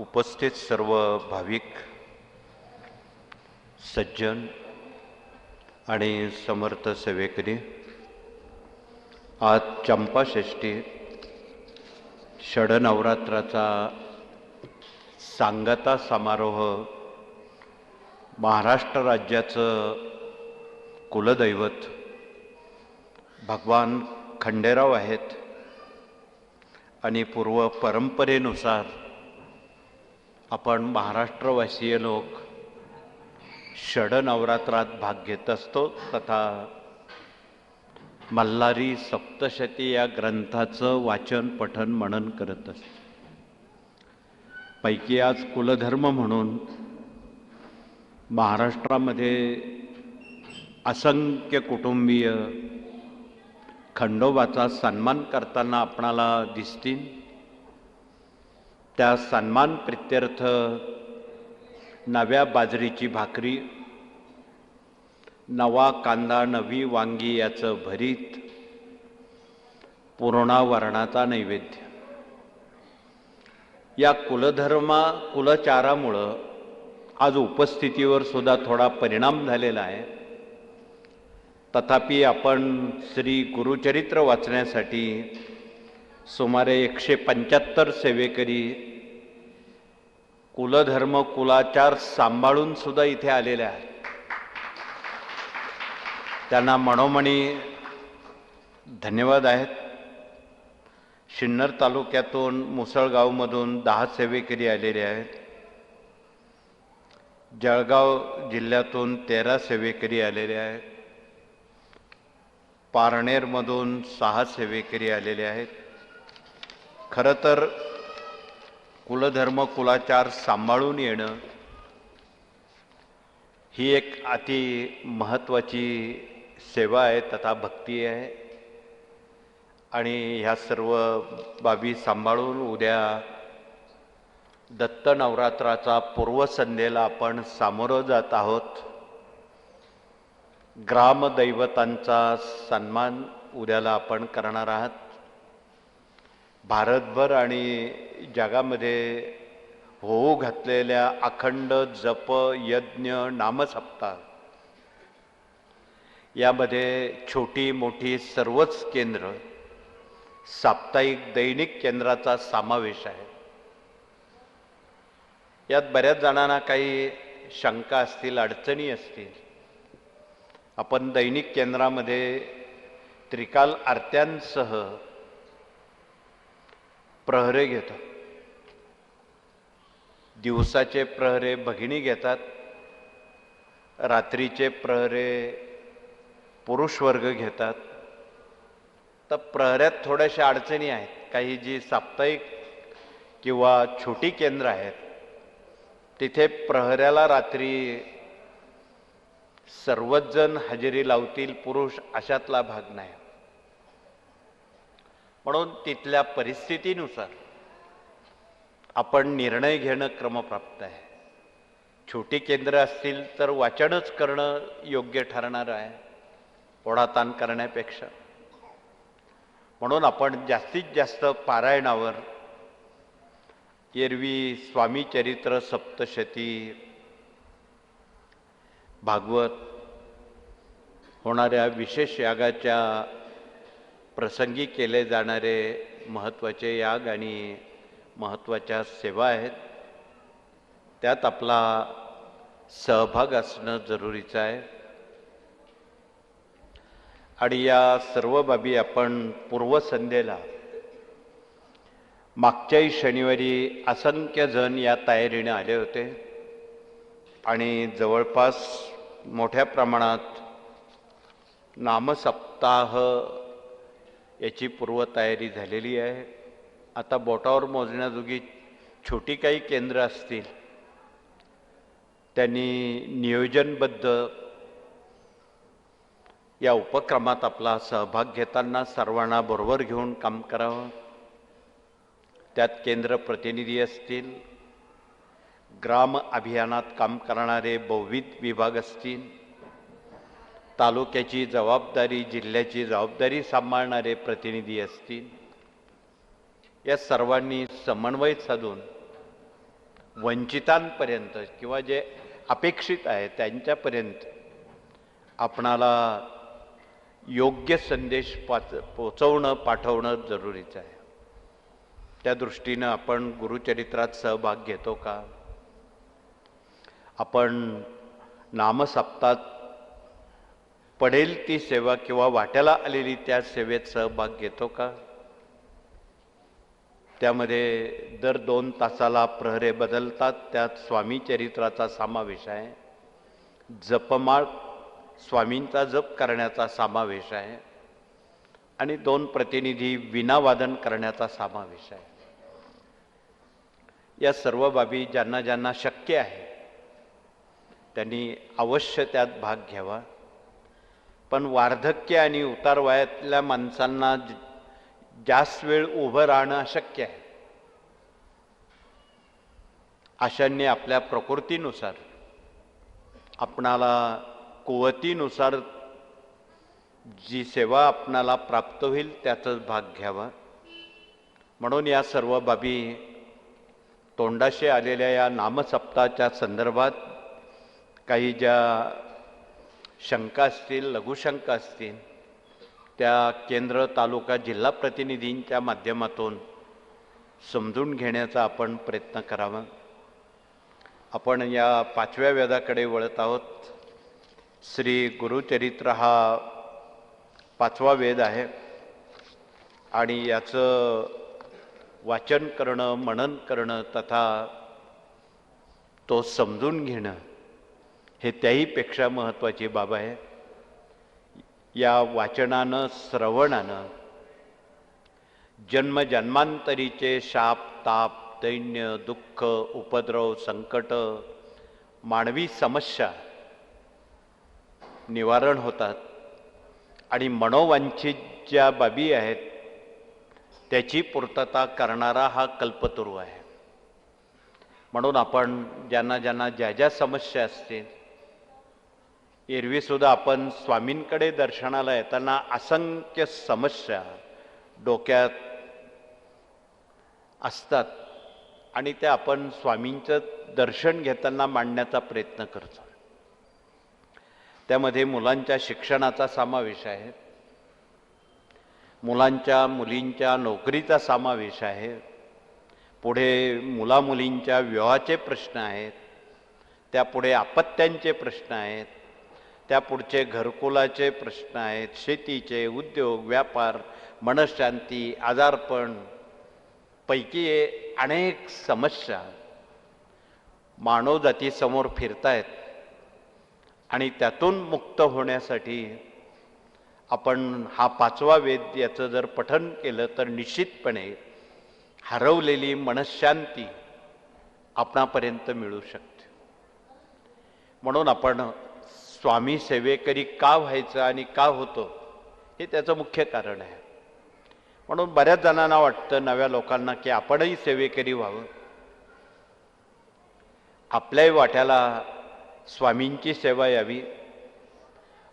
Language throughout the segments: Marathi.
उपस्थित सर्व भाविक सज्जन आणि समर्थ सेवेकरी आज चंपाषष्ठी षडनवरात्राचा सांगता समारोह महाराष्ट्र राज्याचं कुलदैवत भगवान खंडेराव आहेत आणि पूर्व परंपरेनुसार आपण महाराष्ट्रवासीय लोक षडनवरात्रात भाग घेत असतो तथा मल्हारी सप्तशती या ग्रंथाचं वाचन पठन मनन करत असतो. पैकी आज कुलधर्म म्हणून महाराष्ट्रामध्ये असंख्य कुटुंबीय खंडोबाचा सन्मान करताना आपणाला दिसतील. त्या सन्मान प्रित्यर्थ नव्या बाजरीची भाकरी नवा कांदा नवी वांगी याचं भरीत पूर्णावरणाचा नैवेद्य. या कुलधर्मा कुलचारामुळं आज उपस्थितीवर सुद्धा थोडा परिणाम झालेला आहे. तथापि आपण श्री गुरुचरित्र वाचण्यासाठी सुमारे एकशे पंच्याहत्तर सेवेकरी कुलधर्म कुलाचार सांभाळून सुद्धा इथे आलेले आहेत. त्यांना मनोमणी धन्यवाद आहेत. शिन्नर तालुक्यातून मुसळगावमधून दहा सेवेकरी आलेले आहेत. जळगाव जिल्ह्यातून तेरा सेवेकरी आलेले आहेत. पारनेरमधून सहा सेवेकरी आलेले आहेत. खरं तर कुलधर्म कुलाचार सांभाळून येणं ही एक अति महत्त्वाची सेवा आहे तथा भक्ती आहे. आणि ह्या सर्व बाबी सांभाळून उद्या दत्त नवरात्राचा पूर्वसंध्येला आपण सामोरं जात आहोत. ग्रामदैवतांचा सन्मान उद्याला आपण करणार आहात. भारतभर आणि जगामध्ये होऊ घातलेल्या अखंड जप यज्ञ नामसप्ताह यामध्ये छोटी मोठी सर्वच केंद्र साप्ताहिक दैनिक केंद्राचा समावेश आहे. यात बऱ्याच जणांना काही शंका असतील अडचणी असतील. आपण दैनिक केंद्रामध्ये त्रिकाल आरत्यांसह प्रहरे घेतो. दिवसाचे प्रहरे भगिनी घेतात. रात्रीचे प्रहरे पुरुष वर्ग घेतात. तर प्रहऱ्यात थोड्याशा अडचणी आहेत. काही जी साप्ताहिक किंवा छोटी केंद्र आहेत. तिथे प्रहऱ्याला रात्री सर्वच जण हजेरी लावतील. पुरुष अशातला भाग नाही. म्हणून तिथल्या परिस्थितीनुसार आपण निर्णय घेणं क्रमप्राप्त आहे. छोटी केंद्र असतील तर वाचनच करणं योग्य ठरणार आहे पोडाताण करण्यापेक्षा. म्हणून आपण जास्तीत जास्त पारायणावर एरवी स्वामी चरित्र सप्तशती भागवत होणाऱ्या विशेष यागाच्या प्रसंगी केले जाणारे महत्त्वाचे याग आणि महत्त्वाच्या सेवा आहेत. त्यात आपला सहभाग असणं जरुरीचं आहे. आणि या सर्व बाबी आपण पूर्वसंध्येला मागच्याही शनिवारी असंख्य जण या तयारीने आले होते. आणि जवळपास मोठ्या प्रमाणात नामसप्ताह याची पूर्वतयारी झालेली आहे. आता बोटावर मोजण्याजोगी छोटी काही केंद्र असतील. त्यांनी नियोजनबद्ध या उपक्रमात आपला सहभाग घेताना सर्वांना बरोबर घेऊन काम करावं. त्यात केंद्र प्रतिनिधी असतील. ग्राम अभियानात काम करणारे बहुविध विभाग असतील. तालुक्याची जबाबदारी जिल्ह्याची जबाबदारी सांभाळणारे प्रतिनिधी असतील. या सर्वांनी समन्वय साधून वंचितांपर्यंत किंवा जे अपेक्षित आहे त्यांच्यापर्यंत आपणाला योग्य संदेश पाच पोचवणं पाठवणं जरुरीचं आहे. त्या दृष्टीनं आपण गुरुचरित्रात सहभाग घेतो का? आपण नामसप्तात पडेल ती सेवा किंवा वाट्याला आलेली त्या सेवेत सहभाग घेतो का? त्यामध्ये दर दोन तासाला प्रहरे बदलतात त्यात स्वामी चरित्राचा समावेश आहे. जपमाळ स्वामींचा जप करण्याचा समावेश आहे. आणि दोन प्रतिनिधी विनावादन करण्याचा समावेश आहे. या सर्व बाबी ज्यांना ज्यांना शक्य आहे त्यांनी अवश्य त्यात भाग घ्यावा. पण वार्धक्य आणि उतारवयातल्या माणसांना ज- जास्त वेळ उभं राहणं अशक्य आहे. अशांनी आपल्या प्रकृतीनुसार आपणाला कुवतीनुसार जी सेवा आपणाला प्राप्त होईल त्याचाच भाग घ्यावा. म्हणून या सर्व बाबी तोंडाशी आलेल्या या नामसप्ताच्या संदर्भात काही ज्या शंका असतील लघुशंका असतील त्या केंद्र तालुका जिल्हा प्रतिनिधींच्या माध्यमातून समजून घेण्याचा आपण प्रयत्न करावा. आपण या पाचव्या वेदाकडे वळत आहोत. श्री गुरुचरित्र हा पाचवा वेद आहे आणि याचं वाचन करणं मनन करणं तथा तो समजून घेणं हे त्याहीपेक्षा महत्त्वाची बाब आहे. या वाचनानं श्रवणानं जन्मजन्मांतरीचे शाप ताप दैन्य दुःख उपद्रव संकट मानवी समस्या निवारण होतात. आणि मनोवांछित ज्या बाबी आहेत त्याची पूर्तता करणारा हा कल्पतरू आहे. म्हणून आपण ज्यांना ज्यांना ज्या ज्या समस्या असतील एरवीसुद्धा आपण स्वामींकडे दर्शनाला येताना असंख्य समस्या डोक्यात असतात आणि त्या आपण स्वामींचं दर्शन घेताना मांडण्याचा प्रयत्न करतो. त्यामध्ये मुलांच्या शिक्षणाचा समावेश आहे. मुलांच्या मुलींच्या नोकरीचा समावेश आहे. पुढे मुलामुलींच्या विवाहाचे प्रश्न आहेत. त्यापुढे अपत्यांचे प्रश्न आहेत. त्या पुढचे घरकुलाचे प्रश्न आहेत शेतीचे उद्योग व्यापार मनशांती आजारपण पैकी अनेक समस्या मानवजातीसमोर फिरतायत. आणि त्यातून मुक्त होण्यासाठी आपण हा पाचवा वेद याचं जर पठन केलं तर निश्चितपणे हरवलेली मनशांती आपणापर्यंत मिळू शकते. म्हणून आपण स्वामी सेवेकरी का व्हायचं आणि का होतो हे त्याचं मुख्य कारण आहे. म्हणून बऱ्याच जणांना वाटतं नव्या लोकांना की आपणही सेवेकरी व्हावं. आपल्याही वाट्याला स्वामींची सेवा यावी.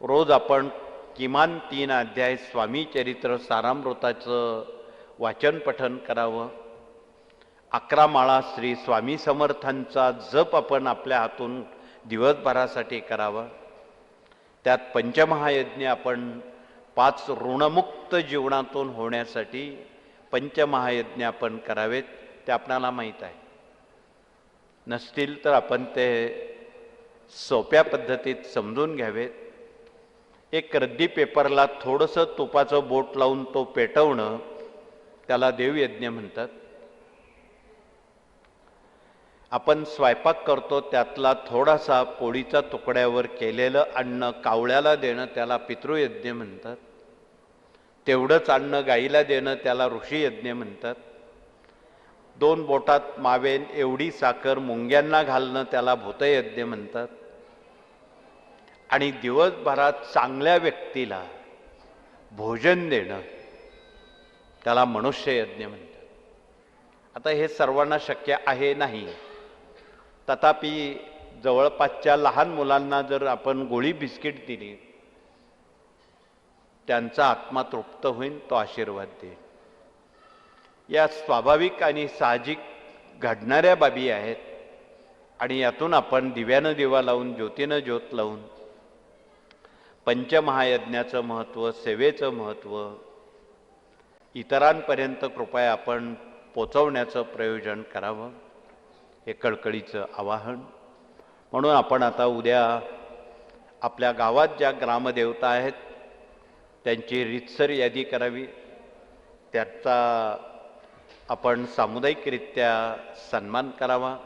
रोज आपण किमान तीन अध्याय स्वामी चरित्र सारामृताचं वाचन पठन करावं. अकरा माळा श्री स्वामी समर्थांचा जप आपण आपल्या हातून दिवसभरासाठी करावा. त्यात पंचमहायज्ञ आपण पाच ऋणमुक्त जीवनातून होण्यासाठी पंचमहायज्ञ आपण करावेत ते आपणाला माहीत आहे. नसतील तर आपण ते सोप्या पद्धतीत समजून घ्यावेत. एक रद्दी पेपरला थोडंसं तुपाचं बोट लावून तो पेटवणं त्याला देवयज्ञ म्हणतात. आपण स्वयंपाक करतो त्यातला थोडासा पोळीचा तुकड्यावर केलेलं अन्न कावळ्याला देणं त्याला पितृयज्ञ म्हणतात. तेवढंच अन्न गाईला देणं त्याला ऋषीयज्ञ म्हणतात. दोन बोटात मावेन एवढी साखर मुंग्यांना घालणं त्याला भूतयज्ञ म्हणतात. आणि दिवसभरात चांगल्या व्यक्तीला भोजन देणं त्याला मनुष्ययज्ञ म्हणतात. आता हे सर्वांना शक्य आहे नाही. तथापि जवळपासच्या लहान मुलांना जर आपण गोळी बिस्किट दिली त्यांचा आत्मा तृप्त होईल तो आशीर्वाद देईल या स्वाभाविक आणि साहजिक घडणाऱ्या बाबी आहेत आणि यातून आपण दिव्यानं दिवा लावून ज्योतीनं ज्योत लावून पंचमहायज्ञाचं महत्त्व सेवेचं महत्त्व इतरांपर्यंत कृपया आपण पोचवण्याचं प्रयोजन करावं. हे कळकळीचं आवाहन. म्हणून आपण आता उद्या आपल्या गावात ज्या ग्रामदेवता आहेत त्यांची रितसर यादी करावी. त्याचा आपण सामुदायिकरित्या सन्मान करावा.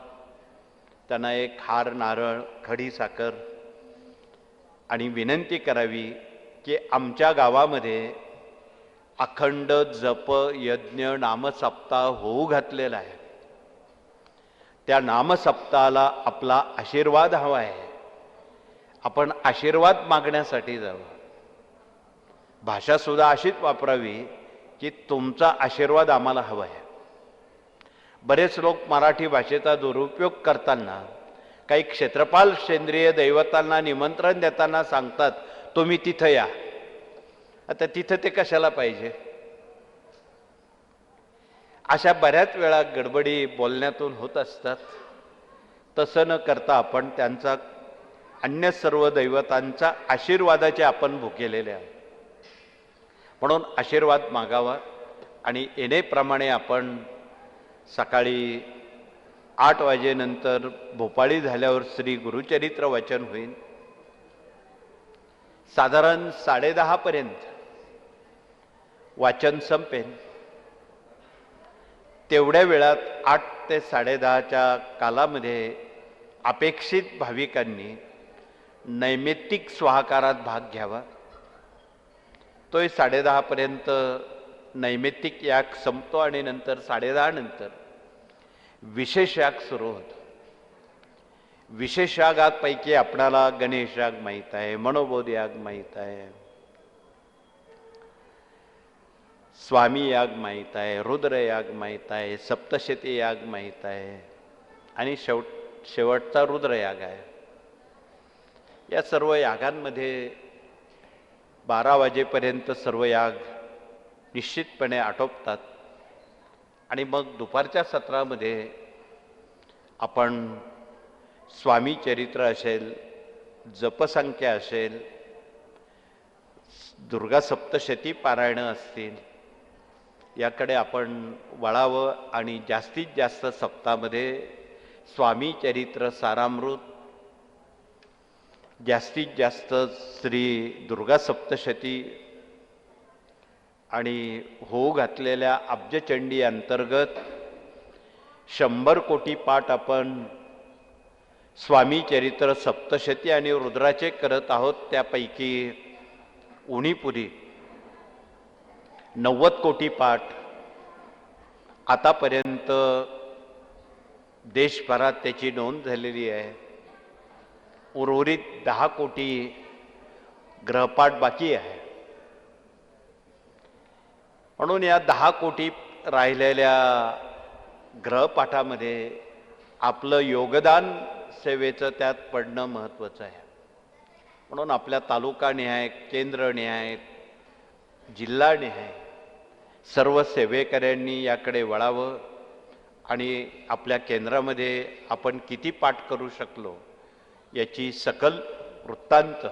त्यांना एक हार नारळ खडी साखर आणि विनंती करावी की आमच्या गावामध्ये अखंड जप यज्ञ नामसप्ताह होऊ घातलेला आहे. त्या नामसप्ताहाला आपला आशीर्वाद हवा आहे. आपण आशीर्वाद मागण्यासाठी जावं. भाषासुद्धा अशीच वापरावी की तुमचा आशीर्वाद आम्हाला हवा आहे. बरेच लोक मराठी भाषेचा दुरुपयोग करताना काही क्षेत्रपाल सेंद्रिय दैवतांना निमंत्रण देताना सांगतात तुम्ही तिथं या. आता तिथं ते कशाला पाहिजे? अशा बऱ्याच वेळा गडबडी बोलण्यातून होत असतात. तसं न करता आपण त्यांचा अन्य सर्व दैवतांचा आशीर्वादाचे आपण भुकेलेले आहोत. म्हणून आशीर्वाद मागावा आणि येणेप्रमाणे आपण सकाळी आठ वाजेनंतर भोपाळी झाल्यावर श्री गुरुचरित्र वाचन होईल. साधारण साडेदहापर्यंत वाचन संपेल. तेवढ्या वेळात आठ ते साडेदहाच्या कालामध्ये अपेक्षित भाविकांनी नैमित्तिक स्वाहाकारात भाग घ्यावा. तोही साडेदहापर्यंत नैमित्तिक याग संपतो आणि नंतर साडेदहा नंतर विशेष याग सुरू होतो. विशेष यागापैकी आपणाला गणेश याग माहीत आहे मनोबोध याग माहीत आहे. स्वामी याग माहीत आहे रुद्रयाग माहीत आहे सप्तशती याग माहीत आहे आणि शेवट शेवटचा रुद्रयाग आहे. या सर्व यागांमध्ये बारा वाजेपर्यंत सर्व याग निश्चितपणे आटोपतात आणि मग दुपारच्या सत्रामध्ये आपण स्वामी चरित्र असेल जपसंख्या असेल दुर्गा सप्तशती पारायणं असतील याकडे आपण वळावं आणि जास्तीत जास्त सप्तामध्ये स्वामी चरित्र सारामृत जास्तीत जास्त श्री दुर्गा सप्तशती आणि होऊ घातलेल्या अब्जचंडी अंतर्गत शंभर कोटी पाठ आपण स्वामी चरित्र सप्तशती आणि रुद्राचे करत आहोत. त्यापैकी उणीपुरी नव्वद कोटी पाठ. आतापर्यंत देशभरात त्याची नोंद झालेली आहे. उर्वरित दहा कोटी ग्रहपाठ बाकी आहे. म्हणून या दहा कोटी राहिलेल्या ग्रहपाठामध्ये आपलं योगदान सेवेचं त्यात पडणं महत्त्वाचं आहे. म्हणून आपल्या तालुका केंद्रनिहाय केंद्र जिल्हा सर्व सेवेकऱ्यांनी याकडे वळावं आणि आपल्या केंद्रामध्ये आपण किती पाठ करू शकलो याची सकल वृत्तांत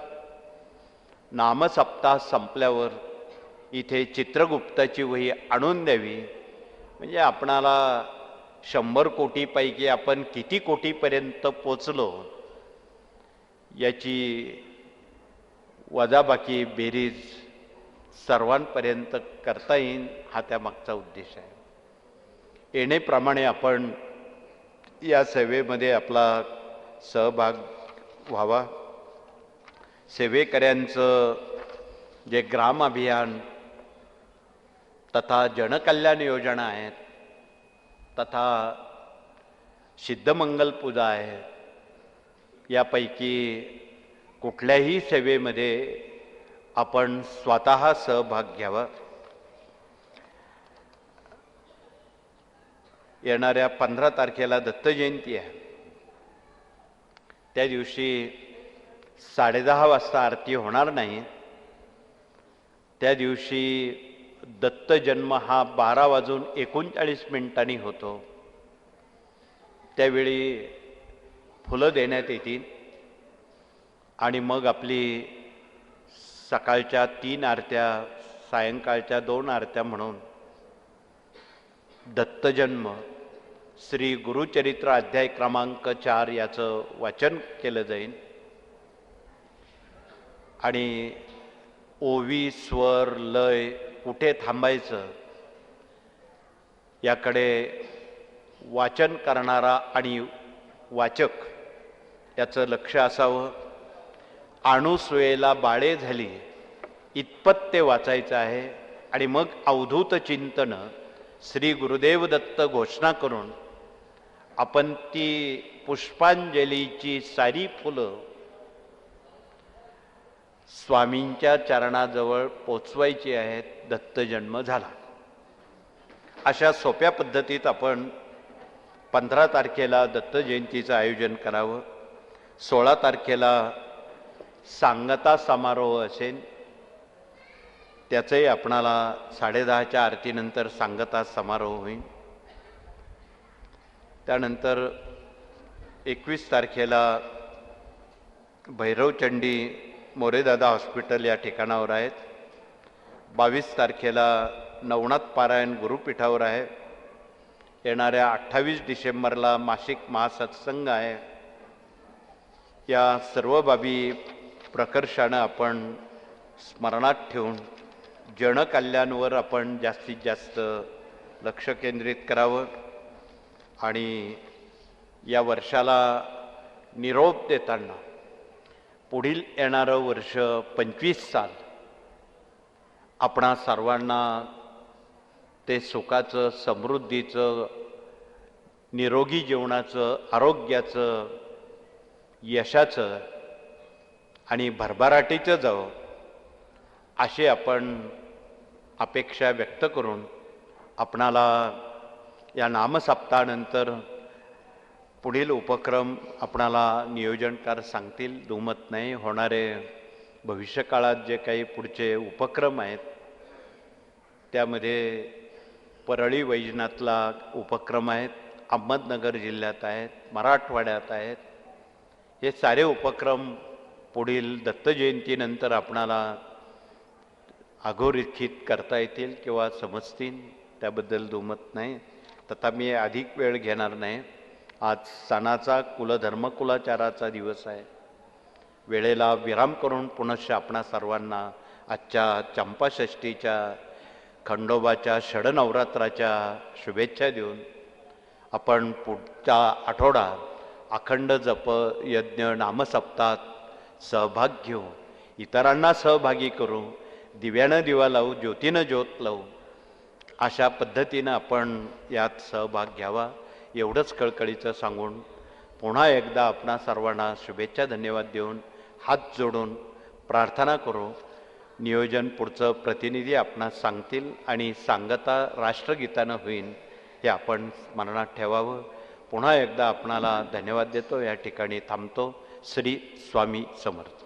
नामसप्ताह संपल्यावर इथे चित्रगुप्ताची वही आणून द्यावी. म्हणजे आपणाला शंभर कोटीपैकी आपण किती कोटीपर्यंत पोचलो याची वजाबाकी बेरीज सर्वांपर्यंत करता येईल हा त्यामागचा उद्देश आहे. येणेप्रमाणे आपण या सेवेमध्ये आपला सहभाग व्हावा. सेवेकऱ्यांचं जे ग्राम अभियान तथा जनकल्याण योजना आहेत तथा सिद्धमंगल पूजा आहे यापैकी कुठल्याही सेवेमध्ये आपण स्वतः सहभाग घ्यावा. येणाऱ्या पंधरा तारखेला दत्त जयंती आहे. त्या दिवशी साडेदहा वाजता आरती होणार नाही. त्या दिवशी दत्त जन्म हा बारा वाजून एकोणचाळीस मिनिटांनी होतो. त्यावेळी फुलं देण्यात येतील आणि मग आपली सकाळच्या तीन आरत्या सायंकाळच्या दोन आरत्या म्हणून दत्तजन्म श्री गुरुचरित्र अध्याय क्रमांक चार याचं वाचन केलं जाईल आणि ओवी स्वर लय कुठे थांबायचं याकडे वाचन करणारा आणि वाचक याचं लक्ष असावं. अणुसुयेला बाळे झाली. इतपत ते वाचायचं आहे. आणि मग अवधूत चिंतन श्री गुरुदेव दत्त घोषणा करून आपण ती पुष्पांजलीची सारी फुलं स्वामींच्या चरणाजवळ पोचवायची आहेत. दत्त जन्म झाला. अशा सोप्या पद्धतीत आपण पंधरा तारखेला दत्त जयंतीचं आयोजन करावं. सोळा तारखेला सांगता समारोह असेल त्याचंही आपणाला साडेदहाच्या आरतीनंतर सांगता समारोह होईल. त्यानंतर एकवीस तारखेला भैरवचंडी मोरेदादा हॉस्पिटल या ठिकाणावर आहेत. बावीस तारखेला नवनाथ पारायण गुरुपीठावर आहे. येणाऱ्या अठ्ठावीस डिसेंबरला मासिक महासत्संग आहे. या सर्व बाबी प्रकर्षानं आपण स्मरणात ठेवून जनकल्याणवर आपण जास्तीत जास्त लक्ष केंद्रित करावं आणि या वर्षाला निरोप देताना पुढील येणारं वर्ष पंचवीस साल आपणा सर्वांना ते सुखाचं समृद्धीचं निरोगी जीवनाचं आरोग्याचं यशाचं आणि भरभराटीचं जावं अशी आपण अपेक्षा व्यक्त करून आपणाला या नामसप्ताहानंतर पुढील उपक्रम आपणाला नियोजनकार सांगतील. दुमत नाही होणारे भविष्यकाळात जे काही पुढचे उपक्रम आहेत त्यामध्ये परळी वैजनाथला उपक्रम आहेत अहमदनगर जिल्ह्यात आहेत मराठवाड्यात आहेत. हे सारे उपक्रम पुढील दत्तजयंतीनंतर आपणाला अघोरेखित करता येतील किंवा समजतील त्याबद्दल दुमत नाही. तथा मी अधिक वेळ घेणार नाही. आज सणाचा कुलधर्मकुलाचाराचा दिवस आहे. वेळेला विराम करून पुनश्च आपणा सर्वांना आजच्या चंपाषष्टीच्या खंडोबाच्या षडनवरात्राच्या शुभेच्छा देऊन आपण पुढचा आठवडा अखंड जप यज्ञ नामसप्तात सहभाग घेऊ इतरांना सहभागी करू दिव्यानं दिवा लावू ज्योतीनं ज्योत लावू अशा पद्धतीनं आपण यात सहभाग घ्यावा. एवढंच कळकळीचं सांगून पुन्हा एकदा आपणा सर्वांना शुभेच्छा धन्यवाद देऊन हात जोडून प्रार्थना करू. नियोजन पुढचं प्रतिनिधी आपणास सांगतील आणि सांगता राष्ट्रगीतानं होईल हे आपण स्मरणात ठेवावं. पुन्हा एकदा आपणाला धन्यवाद देतो. या ठिकाणी थांबतो. श्री स्वामी समर्थ.